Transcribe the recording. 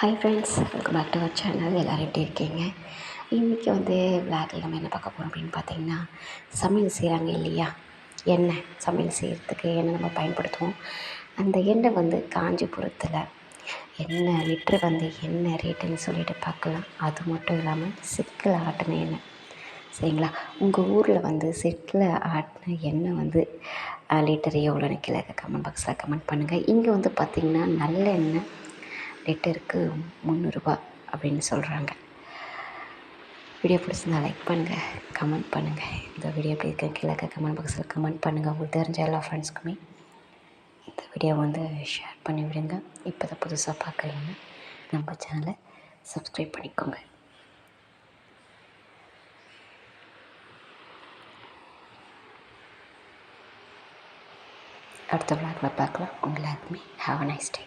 Hi friends welcome back to our channel எல்லோரும் எப்படி இருக்கீங்க? இன்றைக்கி வந்து விளாகில் நம்ம என்ன பார்க்க போகிறோம் அப்படின்னு பார்த்தீங்கன்னா சமையல் செய்கிறாங்க இல்லையா? எண்ணெய் சமையல் செய்கிறதுக்கு எண்ணெய் நம்ம பயன்படுத்துவோம். அந்த எண்ணெய் வந்து காஞ்சிபுரத்தில் என்ன லிட்ரு வந்து என்ன ரேட்டுன்னு சொல்லிட்டு பார்க்கலாம். அது மட்டும் இல்லாமல் சிக்கில் ஆட்டின எண்ணெய். சரிங்களா? உங்கள் ஊரில் வந்து செட்டில் ஆட்டின எண்ணெய் வந்து லிட்டர் எவ்வளோன்னு கீழே கமெண்ட் பாக்ஸில் கமெண்ட் பண்ணுங்கள் இங்கே வந்து பார்த்திங்கன்னா நல்ல எண்ணெய் லிட்டருக்கு முந்நூறுரூபா அப்படின்னு சொல்கிறாங்க வீடியோ பிடிச்சிருந்தா லைக் பண்ணுங்கள் கமெண்ட் பண்ணுங்கள் இந்த வீடியோ எப்படி இருக்க கீழே கமெண்ட் பாக்ஸில் கமெண்ட் பண்ணுங்கள் உங்களுக்கு தெரிஞ்ச எல்லா ஃப்ரெண்ட்ஸ்க்குமே இந்த வீடியோ வந்து ஷேர் பண்ணி விடுங்க. இப்போ தான் புதுசாக பார்க்குறீங்க நம்ம சேனலை சப்ஸ்கிரைப் பண்ணிக்கோங்க. அடுத்த விளாக்ல பார்க்கலாம். உங்கள் எல்லாருக்குமே ஹாவ் அ நைஸ் டே